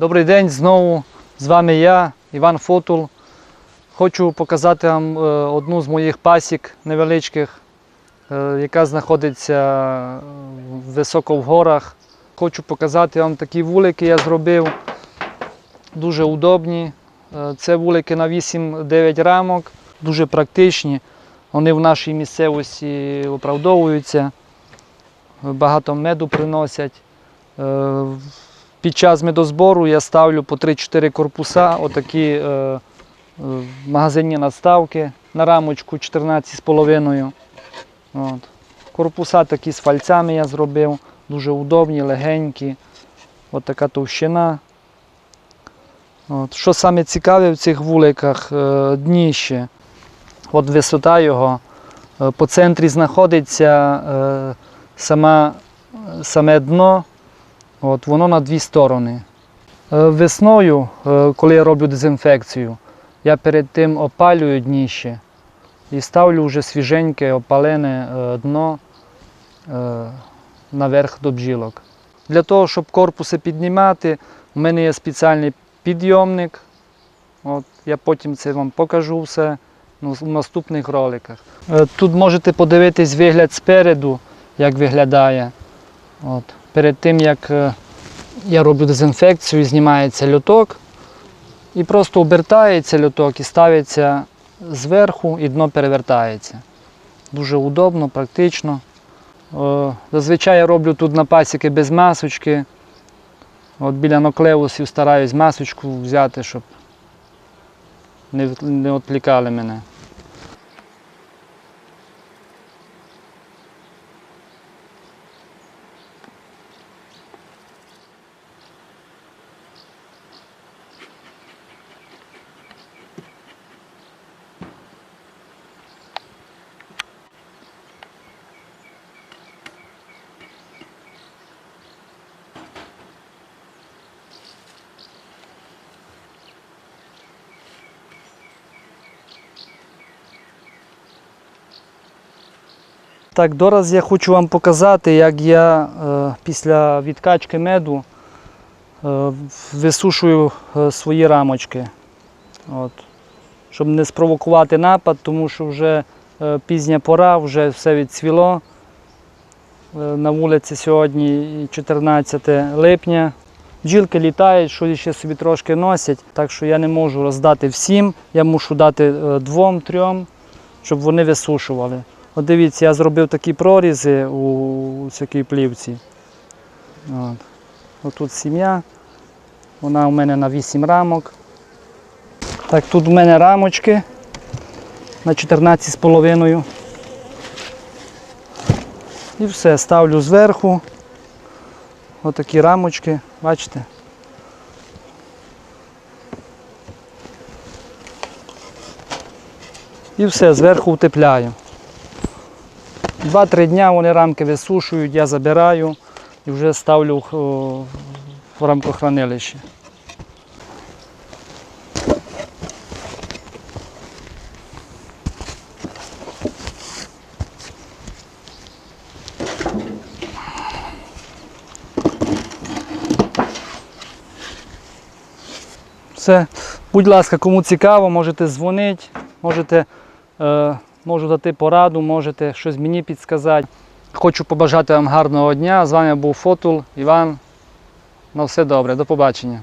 Добрий день, знову з вами я, Іван Фотул. Хочу показати вам е, одну з моїх пасік невеличких, е, яка знаходиться е, високо в горах. Хочу показати вам такі вулики я зробив, дуже удобні. Це вулики на 8-9 рамок, дуже практичні. Вони в нашій місцевості оправдовуються, багато меду приносять. Під час медозбору я ставлю по 3-4 корпуса, отакі е, е, магазинні надставки на рамочку 14,5. От. Корпуса такі з фальцями я зробив, дуже удобні, легенькі. От така товщина. От. Що саме цікаве в цих вуликах, е, дніще. От висота його. Е, По центрі знаходиться е, сама, саме дно. От, воно на дві сторони. Е, Весною, е, коли я роблю дезінфекцію, я перед тим опалюю дніще і ставлю вже свіженьке опалене е, дно наверх до бджілок. Для того, щоб корпуси піднімати, у мене є спеціальний підйомник. От, я потім це вам покажу все в наступних роликах. Тут можете подивитись вигляд спереду, як виглядає. От. Перед тим, як е, я роблю дезінфекцію, знімається льоток і просто обертається льоток і ставиться зверху і дно перевертається. Дуже удобно, практично. Е, Зазвичай я роблю тут на пасіки без масочки. От біля ноклеусів стараюсь масочку взяти, щоб не, від- не відвлікали мене. Так, дораз я хочу вам показати, як я е, після відкачки меду е, висушую е, свої рамочки. От. Щоб не спровокувати напад, тому що вже пізня пора, вже все відцвіло. На вулиці сьогодні 14 липня. Бджілки літають, що ще собі трошки носять, так що я не можу роздати всім, я мушу дати двом-трьом, щоб вони висушували. От дивіться, я зробив такі прорізи у цій плівці. От. Отут сім'я. Вона у мене на 8 рамок. Так, тут у мене рамочки на 14,5. І все, ставлю зверху. Отакі рамочки, бачите? І все, зверху утепляю. Два-три дня вони рамки висушують, я забираю і вже ставлю в рамкохранилище. Все. Будь ласка, кому цікаво, можете дзвонити, можете, е, можу дати пораду, можете щось мені підсказати. Хочу побажати вам гарного дня. З вами був Фотул Іван. На все добре, до побачення.